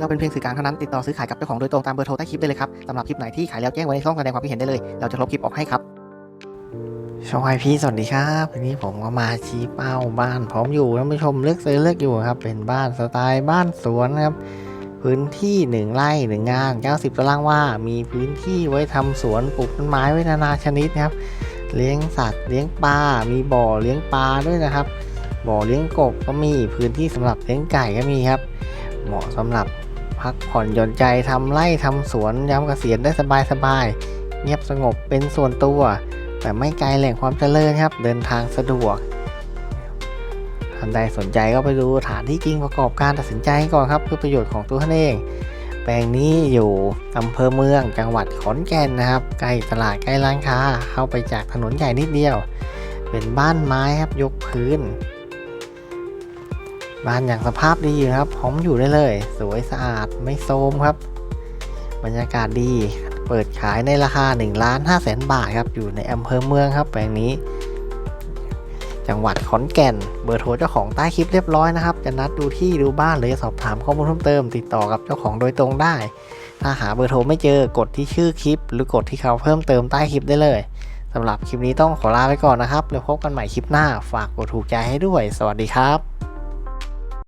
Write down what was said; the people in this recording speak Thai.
เราเป็นเพียงสื่อกลางเท่านั้นติดต่อซื้อขายกับเจ้าของโดยตรงตามเบอร์โทรใต้คลิปได้เลยครับสำหรับคลิปไหนที่ขายแล้วแจ้งไว้ในช่องแสดงความคิดเห็นได้เลย เราจะลบคลิปออกให้ครับชองไอพีสวัสดีครับวันนี้ผมก็มาชี้เป้าบ้านพร้อมอยู่ท่านผู้ชมเลือกซื้อเลือกอยู่ครับ เป็นบ้านสไตล์บ้านสวนครับ พื้นที่หนึ่งไร่หนึ่งงาน 90ตารางว่า มีพื้นที่ไว้ทำสวนปลูกต้นไม้ไว้นานาชนิดครับ เลี้ยงสัตว์เลี้ยงปลา มีบ่อเลี้ยงปลาด้วยนะครับ บ่อเลี้ยงกบก็มีพื้นที่สำหรับเลี้ยงไก่ก็มีครับ เหมาะสำหรับ พักผ่อนหย่อนใจทำไร่ทำสวนยามเกษียณได้สบายๆเงียบสงบเป็นส่วนตัว แต่ไม่ไกลแหล่งความเจริญครับ เดินทางสะดวกท่านใดสนใจก็ไปดูสถานที่จริงประกอบการตัดสินใจก่อนครับ เพื่อประโยชน์ของตัวท่านเอง แปลงนี้อยู่อำเภอเมืองจังหวัดขอนแก่นนะครับใกล้ตลาดใกล้ร้านค้า เข้าไปจากถนนใหญ่นิดเดียว เป็นบ้านไม้ครับยกพื้น บ้านอย่างสภาพดีครับพร้อมอยู่ได้เลย สวยสะอาดไม่โทรมครับ บรรยากาศดี เปิดขายในราคา1ล้าน5แสนบาทครับ อยู่ในอำเภอเมืองครับแปลงนี้ จังหวัดขอนแก่น เบอร์โทรเจ้าของใต้คลิปเรียบร้อยนะครับ จะนัดดูที่ดูบ้านหรือสอบถามข้อมูลเพิ่มเติม ติดต่อกับเจ้าของโดยตรงได้ ถ้าหาเบอร์โทรไม่เจอกดที่ชื่อคลิป หรือกดที่เขาเพิ่มเติมใต้คลิปได้เลยสำหรับคลิปนี้ต้องขอลาไปก่อนนะครับ แล้วพบกันใหม่คลิปหน้า ฝากกดถูกใจให้ด้วย สวัสดีครับ